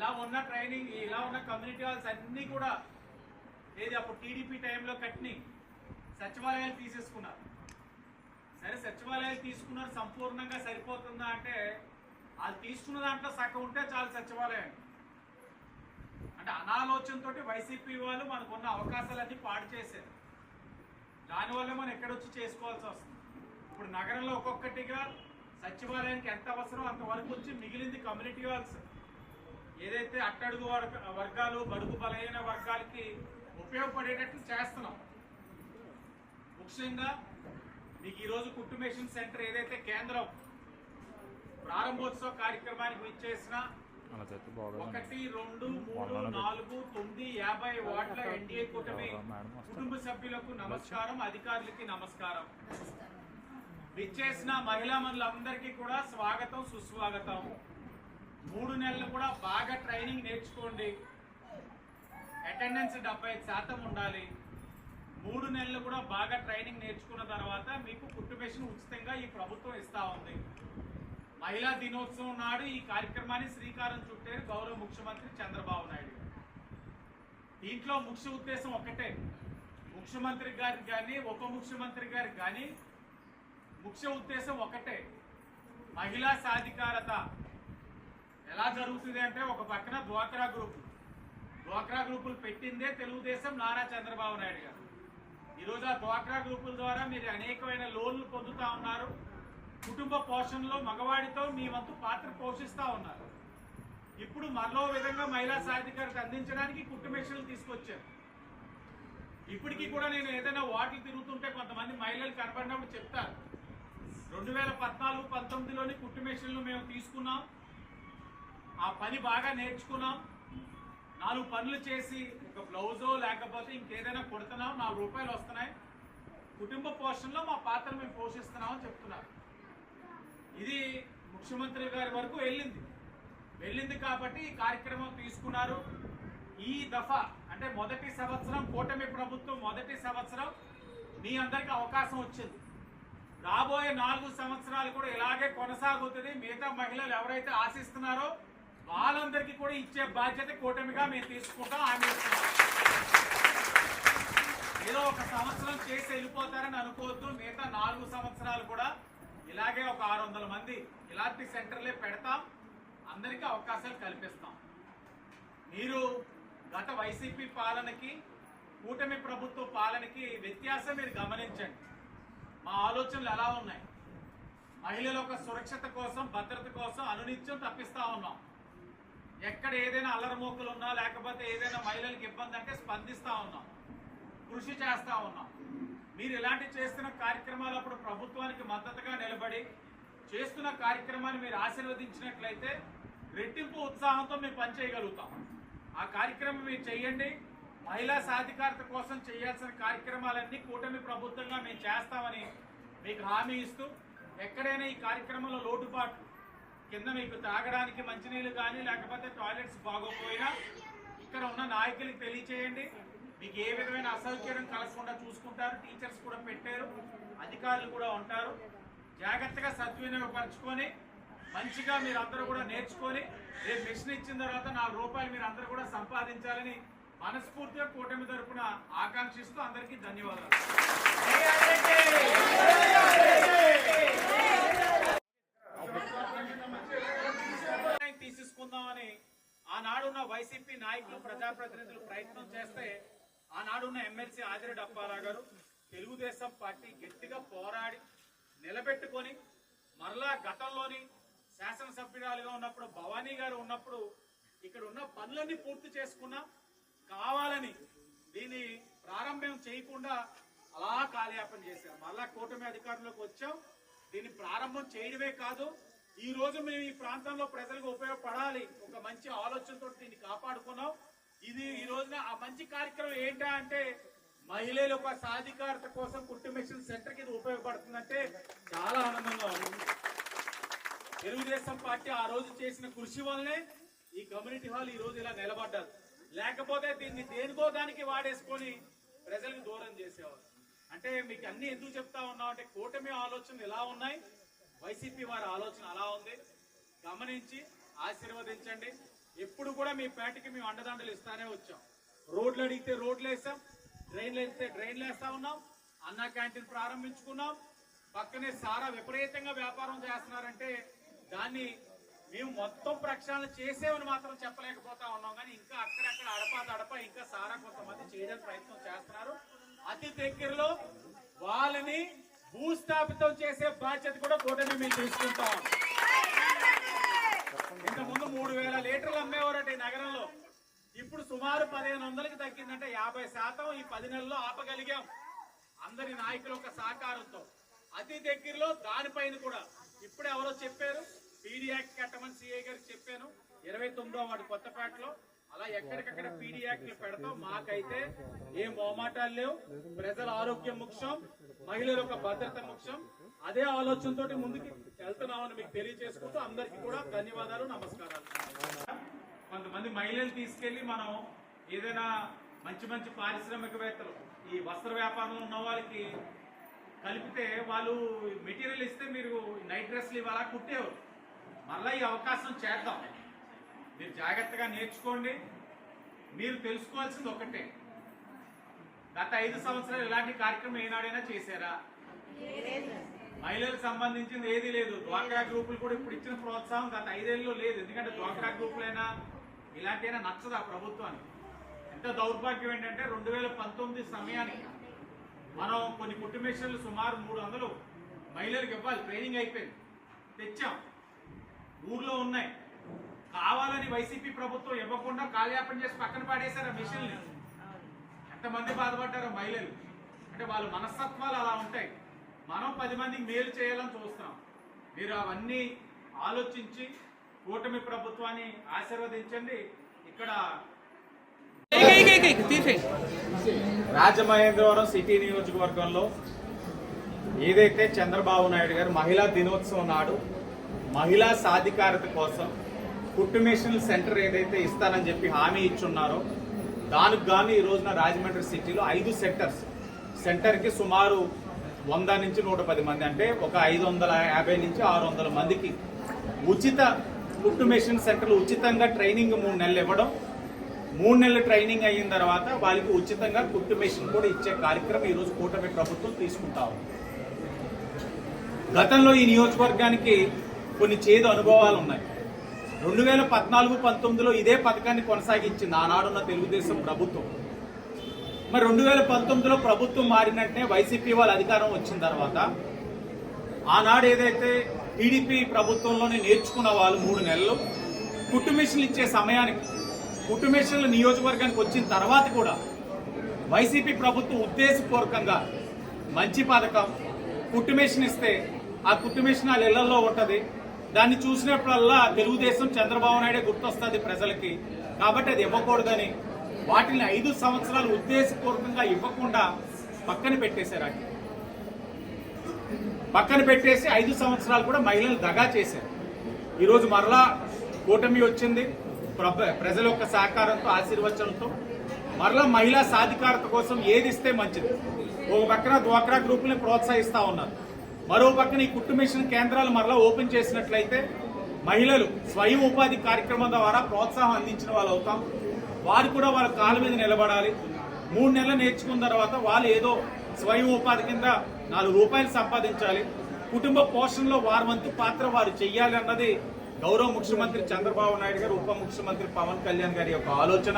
ఇలా ఉన్న ట్రైనింగ్ ఇలా ఉన్న కమ్యూనిటీ హాల్స్ అన్నీ కూడా ఏది అప్పుడు టీడీపీ టైంలో కట్టిని సచివాలయాలు తీసేసుకున్నారు. సరే సచివాలయాలు తీసుకున్నారు సంపూర్ణంగా సరిపోతుందా అంటే అది తీసుకున్న దాంట్లో సగం ఉంటే చాలు సచివాలయం. అంటే అనాలోచనతో వైసీపీ వాళ్ళు మనకున్న అవకాశాలన్నీ పాడు చేశారు. దానివల్ల మనం ఎక్కడొచ్చి చేసుకోవాల్సి వస్తుంది. ఇప్పుడు నగరంలో ఒక్కొక్కటిగా సచివాలయానికి ఎంత అవసరం అంతవరకు వచ్చి మిగిలింది కమ్యూనిటీ హాల్స్ ఏదైతే అట్టడుగు వర్గ వర్గాలు బడుగు బలహీన వర్గాలకి ఉపయోగపడేటట్లు చేస్తున్నాం. ముఖ్యంగా మీకు ఈరోజు కుటుంబేషన్ సెంటర్ ఏదైతే కేంద్రం ప్రారంభోత్సవ కార్యక్రమానికి విచ్చేసిన ఒకటి రెండు మూడు నాలుగు తొమ్మిది యాభై వార్డుల ఎన్డీఏ కూటమి కుటుంబ సభ్యులకు నమస్కారం అధికారులకి నమస్కారం. విచ్చేసిన మహిళా మనులందరికీ కూడా స్వాగతం సుస్వాగతం. మూడు నెలలు కూడా బాగా ట్రైనింగ్ నేర్చుకోండి. అటెండెన్స్ డెబ్బై ఐదు శాతం ఉండాలి. మూడు నెలలు కూడా బాగా ట్రైనింగ్ నేర్చుకున్న తర్వాత మీకు కుటుంబేషన్ ఉచితంగా ఈ ప్రభుత్వం ఇస్తా ఉంది. మహిళా దినోత్సవం నాడు ఈ కార్యక్రమాన్ని శ్రీకారం చుట్టారు గౌరవ ముఖ్యమంత్రి చంద్రబాబు నాయుడు. దీంట్లో ముఖ్య ఉద్దేశం ఒకటే. ముఖ్యమంత్రి గారికి కానీ ఉప ముఖ్యమంత్రి గారికి కానీ ముఖ్య ఉద్దేశం ఒకటే. మహిళా సాధికారత. ఎలా జరుగుతుంది అంటే ఒక పక్కన డ్వాక్రా గ్రూప్. డ్వాక్రా గ్రూపులు పెట్టిందే తెలుగుదేశం నారా చంద్రబాబు నాయుడు గారు. ఈరోజు ఆ డ్వాక్రా గ్రూపుల ద్వారా మీరు అనేకమైన లోన్లు పొందుతూ ఉన్నారు. కుటుంబ పోషణలో మగవాడితో మీ వంతు పాత్ర పోషిస్తూ ఉన్నారు. ఇప్పుడు మరో విధంగా మహిళా సాధికారత అందించడానికి కుటుంబేషన్లు తీసుకొచ్చారు. ఇప్పటికీ కూడా నేను ఏదైనా వాటిలు తిరుగుతుంటే కొంతమంది మహిళలు కనబడినప్పుడు చెప్తారు. రెండు వేల పద్నాలుగు పంతొమ్మిదిలోని కుటుంబేషన్లు మేము తీసుకున్నాం. ఆ పని బాగా నేర్చుకున్నాం. నాలుగు పనులు చేసి ఒక బ్లౌజో లేకపోతే ఇంకేదైనా కొడుతున్నాం నాలుగు రూపాయలు వస్తున్నాయి. కుటుంబ పోషణలో మా పాత్ర మేము పోషిస్తున్నామని చెప్తున్నారు. ఇది ముఖ్యమంత్రి గారి వరకు వెళ్ళింది. వెళ్ళింది కాబట్టి ఈ కార్యక్రమం తీసుకున్నారు. ఈ దఫా అంటే మొదటి సంవత్సరం కూటమి ప్రభుత్వం మొదటి సంవత్సరం మీ అందరికీ అవకాశం వచ్చింది. రాబోయే నాలుగు సంవత్సరాలు కూడా ఇలాగే కొనసాగుతుంది. మిగతా మహిళలు ఎవరైతే ఆశిస్తున్నారో వాళ్ళందరికీ కూడా ఇచ్చే బాధ్యత కూటమిగా మేము తీసుకుంటాం ఆమె ఏదో ఒక సంవత్సరం చేసి వెళ్ళిపోతారని అనుకోవద్దు. మిగతా నాలుగు సంవత్సరాలు కూడా ఇలాగే ఒక ఆరు వందల మంది ఇలాంటి సెంటర్లే పెడతాం. అందరికీ అవకాశాలు కల్పిస్తాం. మీరు గత వైసీపీ పాలనకి కూటమి ప్రభుత్వ పాలనకి వ్యత్యాసం మీరు గమనించండి. మా ఆలోచనలు ఎలా ఉన్నాయి? మహిళల యొక్క సురక్షత కోసం భద్రత కోసం అనునిత్యం తప్పిస్తా ఉన్నాం. ఎక్కడ ఏదైనా అల్లరమోకులు ఉన్నా లేకపోతే ఏదైనా మహిళలకు ఇబ్బంది అంటే స్పందిస్తూ ఉన్నాం. కృషి చేస్తూ ఉన్నాం. మీరు ఇలాంటి చేస్తున్న కార్యక్రమాలు అప్పుడు ప్రభుత్వానికి మద్దతుగా నిలబడి చేస్తున్న కార్యక్రమాన్ని మీరు ఆశీర్వదించినట్లయితే రెట్టింపు ఉత్సాహంతో మేము పనిచేయగలుగుతాం. ఆ కార్యక్రమం మీరు చేయండి. మహిళా సాధికారత కోసం చేయాల్సిన కార్యక్రమాలన్నీ కూటమి ప్రభుత్వంగా మేము చేస్తామని మీకు హామీ ఇస్తూ ఎక్కడైనా ఈ కార్యక్రమంలో లోటుపాటు కింద మీకు తాగడానికి మంచినీళ్ళు కానీ లేకపోతే టాయిలెట్స్ బాగోపోయినా ఇక్కడ ఉన్న నాయకులకు తెలియచేయండి. మీకు ఏ విధమైన అసౌకర్యం కలగకుండా చూసుకుంటారు. టీచర్స్ కూడా పెట్టారు. అధికారులు కూడా ఉంటారు. జాగ్రత్తగా సద్వినియోగపరచుకొని మంచిగా మీరు అందరూ కూడా నేర్చుకొని రేపు మిషన్ ఇచ్చిన తర్వాత నాలుగు రూపాయలు మీరు అందరూ కూడా సంపాదించాలని మనస్ఫూర్తిగా కూటమి తరపున ఆకాంక్షిస్తూ అందరికీ ధన్యవాదాలు. ఆనాడున్న వైసీపీ నాయకులు ప్రజాప్రతినిధులు ప్రయత్నం చేస్తే ఆనాడున్న ఎమ్మెల్సీ ఆదిరెడ్డి అప్పారావు గారు తెలుగుదేశం పార్టీ గట్టిగా పోరాడి నిలబెట్టుకొని మరలా గతంలోని శాసనసభ్యురాలుగా ఉన్నప్పుడు భవానీ గారు ఉన్నప్పుడు ఇక్కడ ఉన్న పనులన్నీ పూర్తి చేసుకున్నా కావాలని దీన్ని ప్రారంభం చేయకుండా అలా కాలయాపన చేశారు. మరలా కూటమి అధికారంలోకి వచ్చాం. దీన్ని ప్రారంభం చేయడమే కాదు ఈ రోజు మేము ఈ ప్రాంతంలో ప్రజలకు ఉపయోగపడాలి. ఒక మంచి ఆలోచనతో దీన్ని కాపాడుకున్నాం. ఇది ఈ రోజున ఆ మంచి కార్యక్రమం ఏంటా అంటే మహిళల యొక్క సాధికారత కోసం కుట్టు సెంటర్ సెంటర్కి ఇది ఉపయోగపడుతుందంటే చాలా ఆనందంగా ఉంది. తెలుగుదేశం పార్టీ ఆ రోజు చేసిన కృషి వల్లనే ఈ కమ్యూనిటీ హాల్ ఈ రోజు ఇలా నిలబడ్డారు. లేకపోతే దీన్ని దేనికో దానికి వాడేసుకొని ప్రజలకు దూరం చేసేవారు. అంటే మీకు అన్ని ఎందుకు చెప్తా ఉన్నాం అంటే కూటమి ఆలోచనలు ఎలా ఉన్నాయి? వైసీపీ వారి ఆలోచన అలా ఉంది. గమనించి ఆశీర్వదించండి. ఎప్పుడు కూడా మీ పేటకి మేము అండదండలు ఇస్తానే వచ్చాం. రోడ్లు అడిగితే రోడ్లు వేసాం డ్రైన్లు వేస్తే డ్రైన్లు వేస్తా ఉన్నాం అన్న క్యాంటీన్ ప్రారంభించుకున్నాం. పక్కనే సారా విపరీతంగా వ్యాపారం చేస్తున్నారంటే దాన్ని మేము మొత్తం ప్రక్షాళన చేసేవని మాత్రం చెప్పలేకపోతా ఉన్నాం. కానీ ఇంకా అక్కడక్కడ అడపా తడప ఇంకా సారా కొంతమంది చేయడానికి ప్రయత్నం చేస్తున్నారు. అతి దగ్గరలో వాళ్ళని భూస్థాపితం చేసే బాధ్యత కూడా కూటమి మేము తీసుకుంటాం. ఇంతకుముందు ముందు మూడు వేల లీటర్లు అమ్మేవారట ఈ నగరంలో. ఇప్పుడు సుమారు పదిహేను వందలకి తగ్గిందంటే యాభై శాతం ఈ పది నెలల్లో ఆపగలిగాం. అందరి నాయకుల యొక్క సహకారంతో. అతి దగ్గరలో దానిపైన కూడా. ఇప్పుడు ఎవరో చెప్పారు? పీడీ కట్టమని సిఐ గారికి చెప్పాను. ఇరవై తొమ్మిదో వాడు కొత్తపేటలో. అలా ఎక్కడికక్కడ పీడీ యాక్ట్లు పెడతాం. మాకైతే ఏం మోమాటాలు లేవు. ప్రజల ఆరోగ్యం ముఖ్యం. మహిళల యొక్క భద్రత ముఖ్యం. అదే ఆలోచనతో ముందుకు వెళ్తున్నామని మీకు తెలియజేసుకుంటూ అందరికి కూడా ధన్యవాదాలు నమస్కారాలు. కొంతమంది మహిళలు తీసుకెళ్ళి మనం ఏదైనా మంచి మంచి పారిశ్రామికవేత్తలు ఈ వస్త్ర వ్యాపారంలో ఉన్న వాళ్ళకి కలిపితే వాళ్ళు మెటీరియల్ ఇస్తే మీరు నైట్ డ్రెస్లు ఇవ్వాలా? కుట్టేవారు మళ్ళీ ఈ అవకాశం చేద్దాం. మీరు జాగ్రత్తగా నేర్చుకోండి. మీరు తెలుసుకోవాల్సింది ఒకటే. గత ఐదు సంవత్సరాలు ఇలాంటి కార్యక్రమం ఏనాడైనా చేశారా? మహిళలకు సంబంధించింది ఏది లేదు. డ్వాక్రా గ్రూపులు కూడా ఇప్పుడు ఇచ్చిన ప్రోత్సాహం గత ఐదేళ్ళలో లేదు. ఎందుకంటే డ్వాక్రా గ్రూపులైనా ఇలాంటివైనా నచ్చదు ఆ ప్రభుత్వానికి? ఎంత దౌర్భాగ్యం ఏంటంటే రెండు వేల పంతొమ్మిది సమయానికి మనం కొన్ని కుటుంబేషన్లు సుమారు మూడు వందలు మహిళలకు ఇవ్వాలి. ట్రైనింగ్ అయిపోయింది. తెచ్చాం. ఊర్లో ఉన్నాయి. కావాలని వైసీపీ ప్రభుత్వం ఇవ్వకుండా కాలయాపన చేసి పక్కన పాడేశారు ఆ మిషన్ని? ఎంతమంది బాధపడ్డారో మహిళలు. అంటే వాళ్ళ మనస్తత్వాలు అలా ఉంటాయి. మనం పది మందికి మేలు చేయాలని చూస్తున్నాం. మీరు అవన్నీ ఆలోచించి కూటమి ప్రభుత్వాన్ని ఆశీర్వదించండి. ఇక్కడ రాజమహేంద్రవరం సిటీ నియోజకవర్గంలో ఏదైతే చంద్రబాబు నాయుడు గారు మహిళా దినోత్సవం నాడు మహిళా సాధికారత కోసం కుట్టుమేషనల్ సెంటర్ ఏదైతే ఇస్తానని చెప్పి హామీ ఇచ్చున్నారో దానికి గాను ఈ రోజున రాజమండ్రి సిటీలో ఐదు సెంటర్స్ సెంటర్కి సుమారు వంద నుంచి నూట పది మంది అంటే ఒక ఐదు వందల యాభై నుంచి ఆరు వందల మందికి ఉచిత కుట్టుమేషన్ సెంటర్లు ఉచితంగా ట్రైనింగ్ మూడు నెలలు ఇవ్వడం మూడు నెలల ట్రైనింగ్ అయిన తర్వాత వాళ్ళకి ఉచితంగా కుట్టు మెషిన్ కూడా ఇచ్చే కార్యక్రమం ఈరోజు కూటమి ప్రభుత్వం తీసుకుంటా ఉంది. గతంలో ఈ నియోజకవర్గానికి కొన్ని చేదు అనుభవాలు ఉన్నాయి. రెండు వేల పద్నాలుగు పంతొమ్మిదిలో ఇదే పథకాన్ని కొనసాగించింది ఆనాడున్న తెలుగుదేశం ప్రభుత్వం. మరి రెండు వేల పంతొమ్మిదిలో ప్రభుత్వం మారినట్టే వైసీపీ వాళ్ళ అధికారం వచ్చిన తర్వాత ఆనాడు ఏదైతే టీడీపీ ప్రభుత్వంలోనే నేర్చుకున్న వాళ్ళు మూడు నెలలు కుట్టుమిషన్లు ఇచ్చే సమయానికి కుట్టుమిషన్లు నియోజకవర్గానికి వచ్చిన తర్వాత కూడా వైసీపీ ప్రభుత్వం ఉద్దేశపూర్వకంగా మంచి పథకం కుట్టు మిషన్ ఇస్తే ఆ కుట్టుమిషన్ వాళ్ళ ఇళ్ళలో ఉంటుంది. దాన్ని చూసినప్పుడల్లా తెలుగుదేశం చంద్రబాబు నాయుడే గుర్తొస్తుంది ప్రజలకి. కాబట్టి అది ఇవ్వకూడదని వాటిని ఐదు సంవత్సరాలు ఉద్దేశపూర్వకంగా ఇవ్వకుండా పక్కన పెట్టేశారు అక్కడ పక్కన పెట్టేసి ఐదు సంవత్సరాలు కూడా మహిళలు దగా చేశారు. ఈరోజు మరలా కూటమి వచ్చింది. ప్రజల యొక్క సహకారంతో ఆశీర్వచనంతో మరలా మహిళా సాధికారత కోసం ఏది ఇస్తే మంచిది. ఒక పక్కన డ్వాక్రా గ్రూపుల్ని ప్రోత్సహిస్తా ఉన్నారు. మరో పక్కన ఈ కుట్టు మిషన్ కేంద్రాలు మరలా ఓపెన్ చేసినట్లయితే మహిళలు స్వయం ఉపాధి కార్యక్రమం ద్వారా ప్రోత్సాహం అందించిన వాళ్ళు అవుతాం. వారు కూడా వాళ్ళ కాళ్ళ మీద నిలబడాలి. మూడు నెలలు నేర్చుకున్న తర్వాత వాళ్ళు ఏదో స్వయం ఉపాధి కింద నాలుగు రూపాయలు సంపాదించాలి. కుటుంబ పోషణలో వారి వంతు పాత్ర వారు చెయ్యాలి అన్నది గౌరవ ముఖ్యమంత్రి చంద్రబాబు నాయుడు గారు ఉప ముఖ్యమంత్రి పవన్ కళ్యాణ్ గారి యొక్క ఆలోచన.